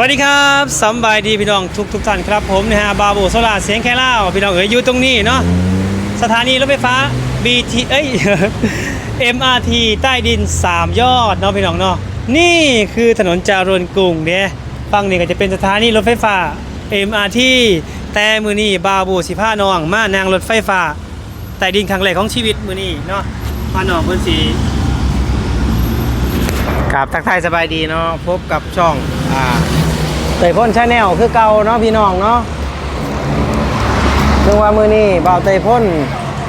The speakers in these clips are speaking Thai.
วัสดีครับสบายดีพี่น้องทุกทุกท่านครับผมนะฮะบาโบโซลาเสียงแค่เล่าพี่น้องเอ๋ยอยู่ตรงนี้เนาะสถานีรถไฟฟ้า BT เอ้ย MRT ใต้ดิน 3 ยอดเนาะพี่น้องเนาะนี่คือถนนจารวนกรุงเนี่ยฝั่งนี้ก็จะเป็นสถานีรถไฟฟ้า MRT แต่มือนี้บาโบสิพานองมานั่งรถไฟฟ้าใต้ดินครั้งแรกของชีวิตมือนี้เนาะพาน้องเพิ่นสิครับทักทายสบายดีเนาะพบกับช่องอ่า เตยพ่นชาแนลคือเก่าเนาะพี่น้องเนาะซึ่งว่ามือนี้บ่าวเตยพ่น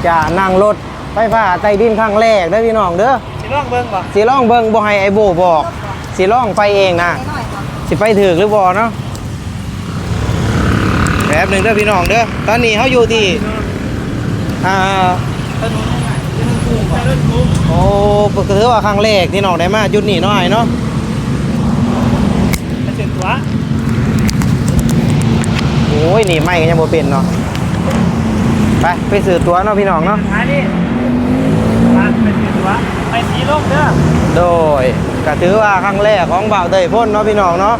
จะนั่งรถไฟฟ้าใต้ดินครั้งแรกเด้อพี่น้องเด้อสิลองเบิ่งบ่สิล่องเบิ่งบ่ให้ไอโบบอกสิล่องไปเองนะสิไปถึกหรือบ่เนาะแป๊บหนึงเด้อพี่น้องเด้อตอนนี้เขาอยู่ที่อ่าถนนยังไงถนนกรุงถนนกรุงโอ้ก็ถือว่าครั้งแรกที่น้องได้มาจุดนี้เนาะไอ้เนาะไปเสียตัว โอ้ยนี่ไม่ก็ยังบ่เป็นเนาะไปไปสื่อตัวเนาะพี่น้องเนาะสุดท้ายนี่มาไปเสียตัวไปสีลมเด้อโดยก็ถือว่าครั้งแรกของบ่าวเตยพ่นเนาะพี่น้องเนาะ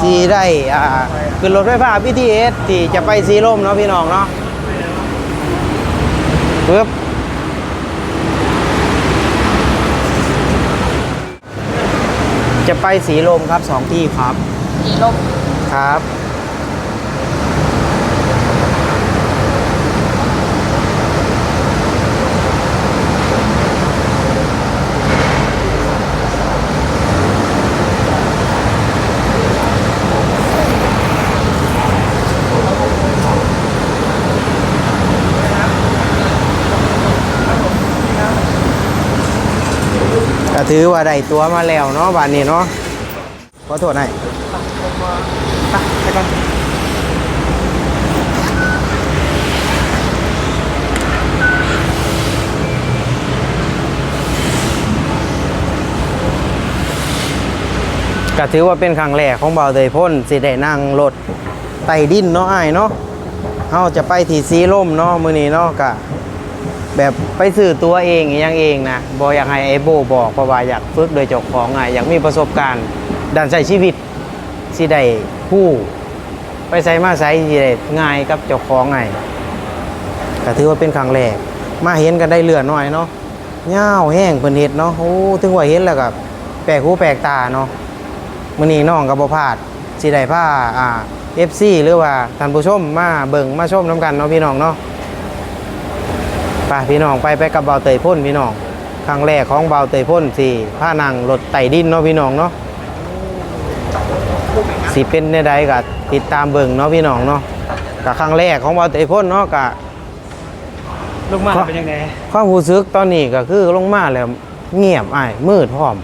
ที่ได้อ่าขึ้นรถไฟฟ้า BTS ที่จะไปสีลมเนาะพี่น้องเนาะปึ๊บจะไปสีลมครับสองที่ครับ สีลมครับ ถือว่าได้ตัวมาแล้วเนาะบานนี้เนาะขอโทษให้ไปก่อนก็ถือว่าเป็นครั้งแรกของเบาเตยพ่นสิได้นั่งรถไต่ดินเนาะอ้ายเนาะเฮาจะไปที่สีลมเนาะมื้อนี้เนาะก็ แบบไปซื้อตัวเองอหยังเองนะบ่อยากให้ไอโบบอกเพราะว่าอยากฝึกโดยเจ้าของอะอยากมีประสบการณ์ด้านใช้ชีวิตสิได้ผู้ไปใส่มาใส่สิได้ง่ายกับเจ้าของไงก็ถือว่าเป็นครั้งแรกมาเห็นกันได้เลือน้อยเนาะยาแห้งเพิ่นเฮ็ดเนาะโอ้ถึงว่าเห็นแล้วก็แปลกหูแปลกตาเนาะมื้อนี้น้องก็บ่พลาดสิได้พาอ่า FC หรือว่าท่านผู้ชมมาเบิ่งมาชมน้ำกันเนาะพี่น้องเนาะ ไปพี่น้องไปไปกับเบาเตยพ่นพี่น้องครั้งแรกของเบาเตยพ่นสิพานั่งรถไต่ดินเนาะพี่น้องเนาะสิเป็นในใดก็ติดตามเบิ่งเนาะพี่น้องเนาะก็ครั้งแรกของเบาเตยพ่นเนาะก็ลงมาเป็นยังไงความรู้สึกตอนนี้ก็คือลงมาแล้วเงียบอ้ายมืดพร้อม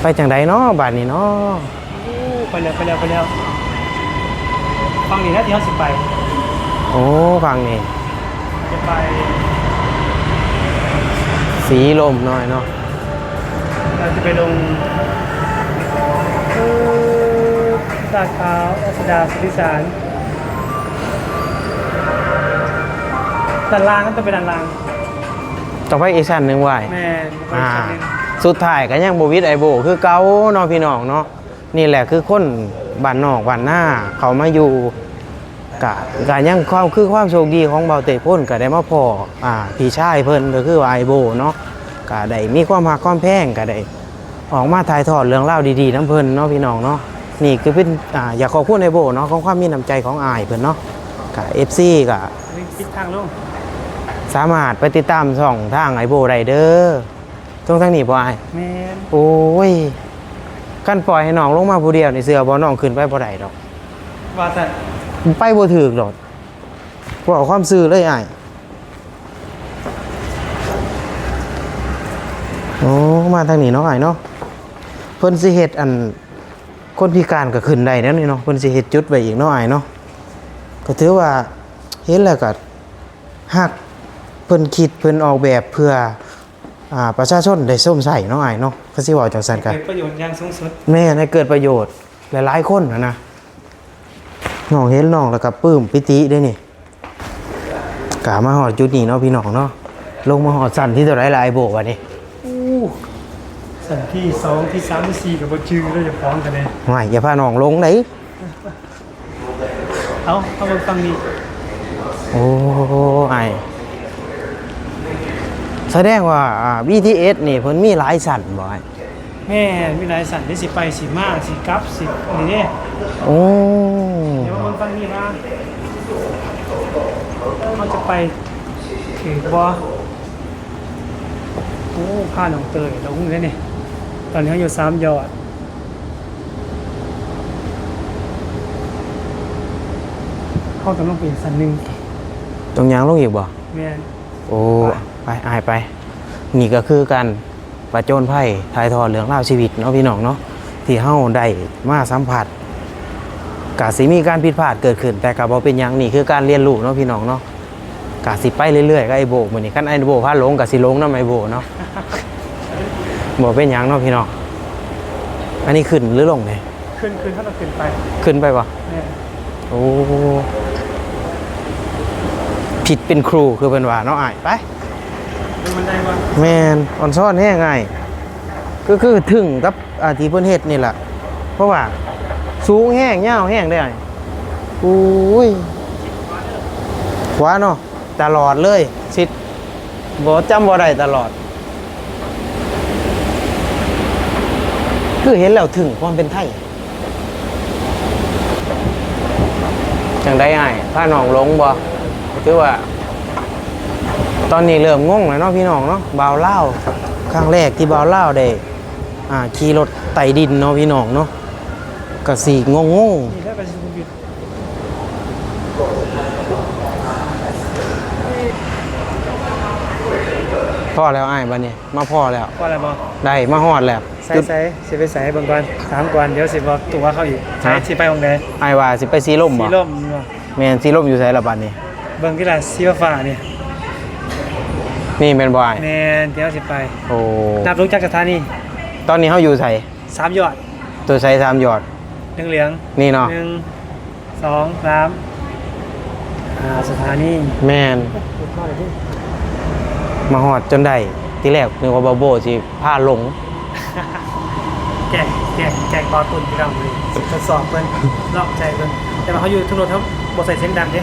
ไปจังไดเนาะบาดนี้เนาะไปแล้วไปแล้วไปแล้วฟังนี่นะที่เขาสิไป โอ้ฟังนี่จะ ไปสีลมหน่อยเนาะเราจะไปลงตาดขาวอัสดาสุริสารด้านล่างก็จะเป็นด้านล่างต้องไปอีกชั้นหนึ่งไว้แม่นไปอ่าชั้นหนึ่งสุดท้ายก็ยังบวิดไอโบ คือเก้าเนาะพี่น้องเนาะนี่แหละคือคนบ้านนอกบ้านหน้าเขามาอยู่ กะกะยังความคือความโชคดีของเบาเตะพ่นก็ได้มาพออ่าพี่ชายเพิ่นก็คือว่าไอโบเนาะก็ได้มีความหักความแพงก็ได้ออกมาถ่ายทอดเรื่องเล่าวดีๆน้ำเพิ่นเนาะพี่น้องเนาะนี่คือเป็นอ่าอยากขอบคุณไอโบเนาะของความมีน้ำใจของอายเพิ่นเนาะกะเอฟซีกะนี่ทิศทางลงสามารถไปติดตามช่องทางไอโบไรเดอร์ตรงทางนี้บ่ไอายแม่นโอ้ยกันปล่อยให้น้องลงมาผู้เดียวในเสือบ่น้องขึ้นไปบ่ได้ดอกว่าแต่ ไปบ่ถึกดอกบ่เอาความซื่อเลยอ้ายโอ้มาทางนี้เนาะอ้ายเนาะเพิ่นสิเฮ็ดอันคนพิการก็ขึ้นได้แล้วนี่เนาะเพิ่นสิเฮ็ดจุดไว้อีกเนาะอ้ายเนาะก็ถือว่าเห็นแล้วก็ฮักเพิ่นคิดเพิ่นออกแบบเพื่ออ่าประชาชนได้ส้มใส่เนาะอ้ายเนาะก็สิเว้าจังซั่นกันเกิดประโยชน์อย่างสูงสุดแม่ให้เกิดประโยชน์หลายๆคนนะนะ น้องเห็นน้องแล้วก็ปลื้มปิติได้นี่กามาหอดจุดนี้เนาะพี่น้องเนาะลงมาหอดสั่นที่ตัวไรลายโบกวันนี้อู้สสันที่สองที่สามที่สี่กับบจือเราจะฟ้องกันเลยห่วยอย่าพาน้องลงไหนเอาเอามาฟังนี้โอ้ไอายแสดงว่าอ่า BTS นี่เพิ่นมีหลายสั่นบ่ไอ้แม่มีหลายสันที่สิไปสิมาสิกลับสินี่เนี่ยโอ้ เขาจะไปถึงบ่โอ้ผ้าหนองเตยลงเลยนี่ตอนนี้เขาอยู่สามยอดเข้าต้องลงเปลี่ยนสันหนึ่งตรงยางลงอีกบ่แม่นโอ้ไปอายไป นี่ก็คือการประโจนไพ่ทายทอดเรื่องราวชีวิตเนาะพี่น้องเนาะที่เฮาได้มาสัมผัส กาสิมีการผิดพลาดเกิดขึ้น แต่กับบ่เป็นหยังนี่คือการเรียนรู้เนาะพี่น้องเนาะกาสิไปเรื่อยๆก็ไอ้โบมื้อนี้คันไอ้โบพาหลงกาสิหลงนำไอ้โบเนาะบ่เป็นหยังเนาะพี่น้องอันนี้ขึ้นหรือลงเนี่ยขึ้นขึ้นเขาต้องขึ้นไปขึ้นไปบ่แม่นโอ้ผิดเป็นครูคือเป็นว่าเนาะอ้ายไปดูมันได้ว่าแมนออนซ่อนแห้งไงก็คือถึงกับอาทีเพิ่นเฮ็ดนี่แหละเพราะว่า สูงแห้งยาวแห้งได้ไงอุ้ยขวาเนาะตลอดเลยสิบ่จำบ่ได้ตลอด คือเห็นแล้วถึงความเป็นไทยจังได้ไงพาน้องลงบ่คือว่า ตอนนี้เริ่มงงแล้วเนาะพี่น้องเนาะบาวเล่าวครั้งแรกที่บาวเล่าวได้อ่าขี่รถไต่ดินเนาะพี่น้องเนาะ กะสีงงงงนี่ได้ไปสุขุมวิทๆพ่อแล้วอ้ายบัดนี้ มาพ่อแล้ว ว่าอะไรบอได้มาฮอดแล้วใส่ใส่สิไปใส่เบิ่งก่อนถามก่อนเดี๋ยวสิบอกตัวเขาอีกใช่ฮะ สิไปตรงไหนอ้ายว่าสิไปสีลมสีบ่ลมเนาะแม่นสีลมอยู่ไสละบัดนี้ เบิ่งที่ละสีฟ้าๆนี่นี่แม่นบ่อ้ายแม่นเดี๋ยวสิไปโอ้นับรู้จักสถานีตอนนี้เฮาอยู่ไสสามยอดตัวไสสามยอด เหลืองเหลืองนี่เนาะหนึ่งสองสามอ่าสถานีแม่นมาฮอดจนได้ทีแรกนึกว่าบาโบสิพาลงแกะแกะแกะบอลตุนที่เราเลยทดสอบเพิ่นลอกใจเพิ่นแต่ว่าเขาอยู่ทุกรถเขาบ่ใส่เสียงดังเด้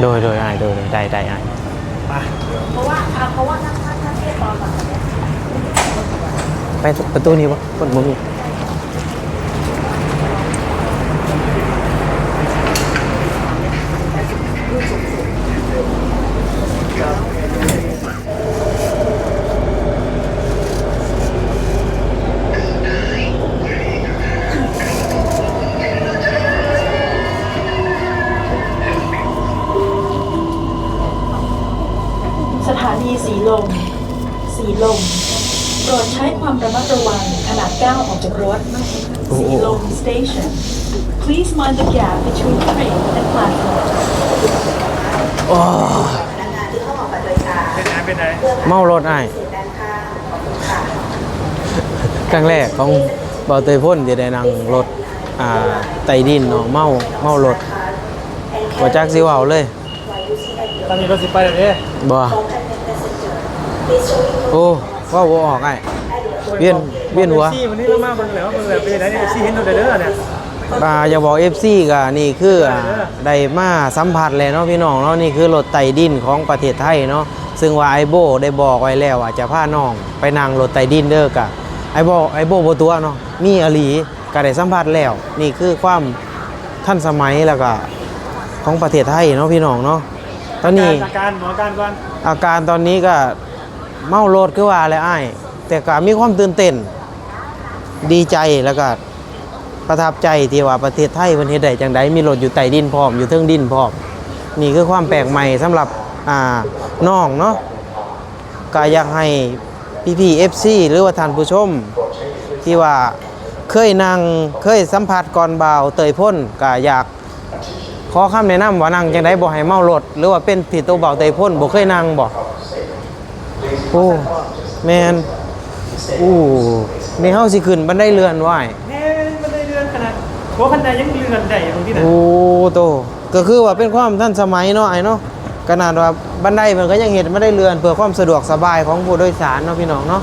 โดยโดยอ้ายโดยโดยได้ได้อ้ายไปเพราะว่าอะเพราะว่าถ้าถ้าถ้าเทียบตอนแบบนี้ไปประตูนี้บ่คนบ่มี สถานีสีลม สีลม โปรดใช้ความระมัดระวังขณะก้าวออกจากรถ สีลม station please mind the gap between train and platform เป็นไงเป็นไงเมารถอ้ายครั้งแรกของเบาเตยพ่นจะได้นั่งรถอ่าไต่ดินเนาะเมาเมารถบ่จักสิเว้าเลยตอนนี้รถสิไปแล้วเด้บ่โอ้เว้าบ่ออกอ้ายเวียนเวียนหัวซี่วันนี้เรามาเบิ่งแล้วเบิ่งแล้วเป็นไงเนี่ยซี่เห็นเราเด้อเนี่ย อ่าอย่าบอก FC ก็นี่คืออ่าได้มาสัมผัสแล้วเนาะพี่น้องเนาะนี่คือรถไต่ดินของประเทศไทยเนาะซึ่งว่าไอโบได้บอกไว้แล้วว่าจะพาน้องไปนั่งรถไต่ดินเด้อกะไอโบไอโบบ่ตัวเนาะมีอหลีก็ได้สัมผัสแล้ว นี่คือความทันสมัยแล้วก็ของประเทศไทยเนาะพี่น้องเนาะตอนนี้ อาการหมออาการก่อนอาการตอนนี้ก็เมารถคือว่าอะไรอ้ายแต่ก็มีความตื่นเต้น ดีใจแล้วก็ ประทับใจที่ว่าประเทศไทยประเทศใดจังใดมีรถอยู่ใต้ดินพร้อมอยู่เทิงดินพร้อมนี่คือความแปลกใหม่สำหรับอ่าน้องเนาะก็อยากให้พี่พี่เอฟซีหรือว่าท่านผู้ชม ที่ว่าเคยนั่งเคยสัมผัสก่อนบ่าวเตยพ่นก็อยากขอคำแนะนำว่านั่งจังไดบ่ให้เมารถหรือว่าเป็นผิดตัวเบาเตยพ่นบ่เคยนั่งบ่โอ้แมนอู้นี่เฮาสิขึ้นบันไดเลื่อนไหว นี่มันได้เรือนข นาดหัวคันใดยังเรือนใดอยู่ตรงที่ไหนโอ้โตก็คือว่าเป็นความทันสมัยเนาะไอ้เนาะขนาดว่าบันไดมันก็ยังเห็นไม่ได้เลื่อนเพื่อความสะดวกสบายของผู้โดยสารเนาะพี่น้องเนาะ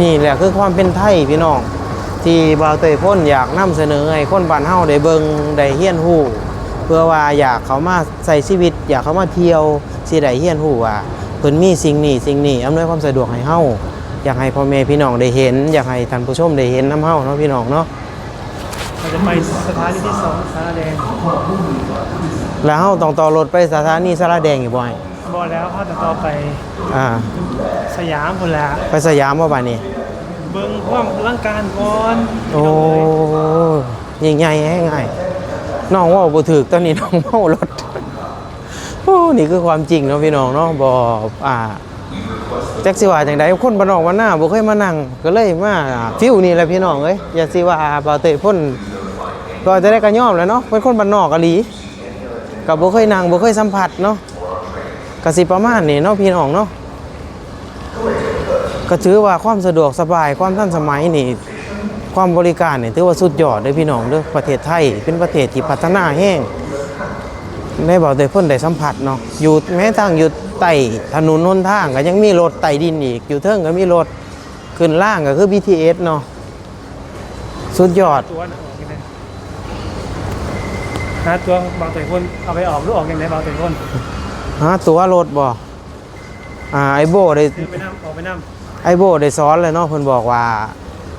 นี่แหละคือความเป็นไทยพี่น้อง ที่บาวเตยพ่นอยากนำเสนอให้คนบ้านเฮาได้เบิงได้เฮียนฮู้เพื่อว่าอยากเขามาใส่ชีวิต อยากเขามาเที่ยวสิได้เฮียนฮู้ว่าเพิ่นมีสิ่งนี้สิ่งนี้อำนวยความสะดวกให้เฮาอยากให้พ่อแม่พี่น้องได้เห็น อยากให้ท่านผู้ชมได้เห็นนํเฮาเนาะพี่น้องเนาะ เราจะไปสถานีที่สองสารแดงแล้วเฮาต้องต่อรถไปสถานีสระแดงอีกบ่อยบอกแล้วเขาจะต่อไปอ่า สยามคนละไปสยามบ่บัดนี้ เบิ้งความร่างการก่อนโอ้ยิ่งใหญ่แห้งง่ายน้องเว่าบ่ถูกตอนนี้น้องเมารถโอ้นี่คือความจริงเนาะพี่น้องเนาะบ่อ่า จักสิว่าจังไดคนบ้านนอกบ้านหน้าบ่เคยมานั่งก็เลยมาฟิวนี่แหละพี่น้องเอ้ยอย่าสิว่าบ่าเตยพ่นก็จะได้กระยอมแล้วเนาะเป็นคนบ้านนอกกะหลีก็บ่เคยนั่งบ่เคยสัมผัสเนาะก็สิประมาณนี้เนาะพี่น้องเนาะก็ถือว่าความสะดวกสบายความทันสมัยนี่ความบริการนี่ถือว่าสุดยอดเลยพี่น้องเด้อประเทศไทยเป็นประเทศที่พัฒนาแห้ง ได้บอกได้เพิ่นได้สัมผัสเนาะอยู่แม้ทางอยู่ใต้ถนนนนทางก็ยังมีรถไต่ดินอีก อยู่เทิงก็มีรถขึ้นล่างก็คือ BTS เนาะสุดยอดตัวน่ะออกยังไงหาตัวเบาเตยพ่นเอาไปออกหรือออกยังไงเบาเตยพ่นฮะตัวรถบ่อ่าไอโบได้ซื้อไปน้ำออกไปน้ไอโบได้สอนเลยเนาะเพิ่นบอกว่า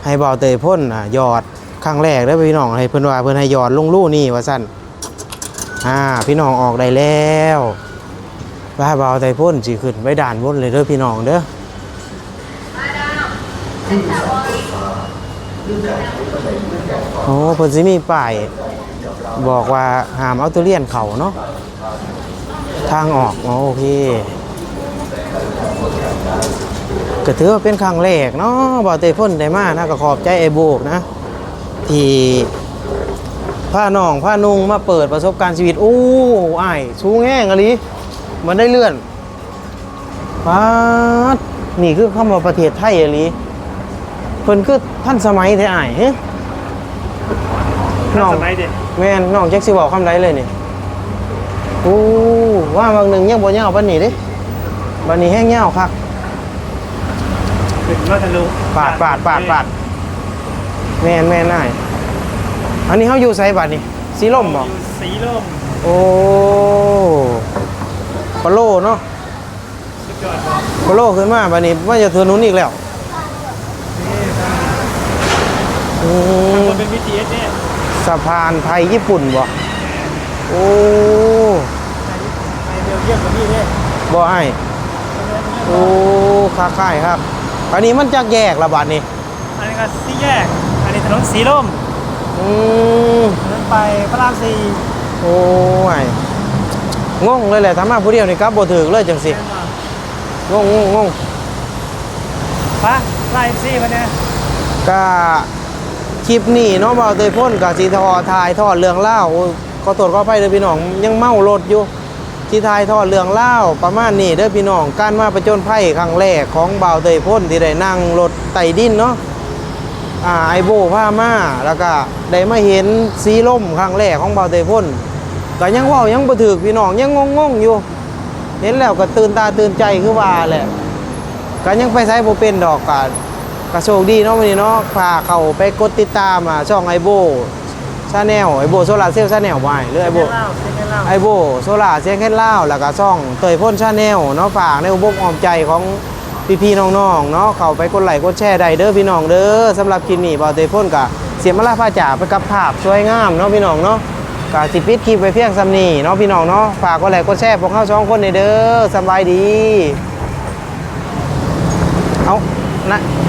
ให้เบาเตยพ่นอะหยอดครั้งแรกได้อพี่น้องให้เพิ่นว่าเพิ่นให้หยอดลงลู่นี่ว่าซั่น อ่า พี่น้องออกได้แล้วว่าเบาเตยพ่นสิขึ้นไปด่านบนเลยเด้อพี่น้องเด้อโอ้เพิ่นสิมีป้ายบอกว่าห้ามเอาตุเรียนเขาเนาะทางออกโอเคก็ถือว่าเป็นครั้งแรกเนาะบ่าวเตยพ่นได้มากนะก็ขอบใจไอ้โบกนะ ที่ พาน้องพานุงมาเปิดประสบการณ์ชีวิต โอ้อ้ายสูงแห้งอะลีมันได้เลื่อนปาดนี่คือคำว่าประเทศไทยอะลีเพิ่นคือท่านสมัยแท้อ้ายเฮ้ำน้องสมัยเด็กแม่นน้องแจ็คสิบอกคำใดเลยนี่โอ้ว่าบางหนึ่งยังบ่ยาวปานนี้เด้บัดนี้แห้งยาวคักขึ้นมาทะลุปาดปาดปาดปาดแม่นแม่นได้ อันนี้เขาอยู่ไซบัดนี่สีลมบ่อยู่สีลมโอ้ปลาโลเนาะสุดยอดบอกปลาโลขึ้นมาบัดนี้ว่าจะเทือนุนอีกแล้วอืมมันเป็น BTS เนี่ยสะพานไทยญี่ปุ่นบ่โอ้ในเบลเยียมกับพี่เนี่ยบ่ไอ้ายโอ้ค้าค่ายครับ อันนี้มันจักแยกละบัดนี่อันนี้ก็สี่แยก อันนี้ถนนสีลม อืมถนนไปพระรามสี่โอ้ยงงเลยแหละทำมาผู้เดียวนี่ครับบ่ถึกเลยจังสิงงงงงงปะไล่ซี่มาเนี่ยก็คลิปนี้เนาะบ่าวเตยพ่นกับสีทอถ่ายทอดเรื่องเล่าวโอ้ยขอโทษขออภัยเด้อพี่น้องยังเมารถอยู่ที่ถ่ายทอดเรื่องเล่าวประมาณนี้เด้อพี่น้องการมาประจนภัยครั้งแรกของบ่าวเตยพ่นที่ได้นั่งรถไต่ดินเนาะอ่า ไอโบพามาแล้วก็ได้มาเห็นสีล่มครั้งแรกของบ่าวเตยพ่นก็ยังเว่ายังบ่ถึกพี่น้องยังงงๆอยู่ เห็นแล้วก็ตื่นตาตื่นใจคือว่าแหละก็ยังไปใช้โบเป็นดอกกันก็โชคดีเนาะวันนี้เนาะพาเขาไปกดติดตามอะช่องไอโบชาแนลไอโบโซลาเซลชาแนลไว้หรือไอโบเล่าเส้นเล่าไอโบโซลาเสียงแค่เล่าวแล้วก็ช่องเตยพ่นชาแนลเนาะฝากในอุบกออมใจของ พี่ๆน้องๆเนาะเขาไปกดไลค์กดแชร์ได้เด้อพี่น้องเด้อสำหรับคลิปนี้บ่าเตยพ่นกะเสียมาลาผ้าจ่าไปกับภาพสวยงามเนาะพี่น้องเนาะกะสิปิดคลิปไปเพียงซ้ำนี่เนาะพี่น้องเนาะฝากกดไลค์กดแชร์พวกเข้าสองคนในเด้อสบายดี เอานะ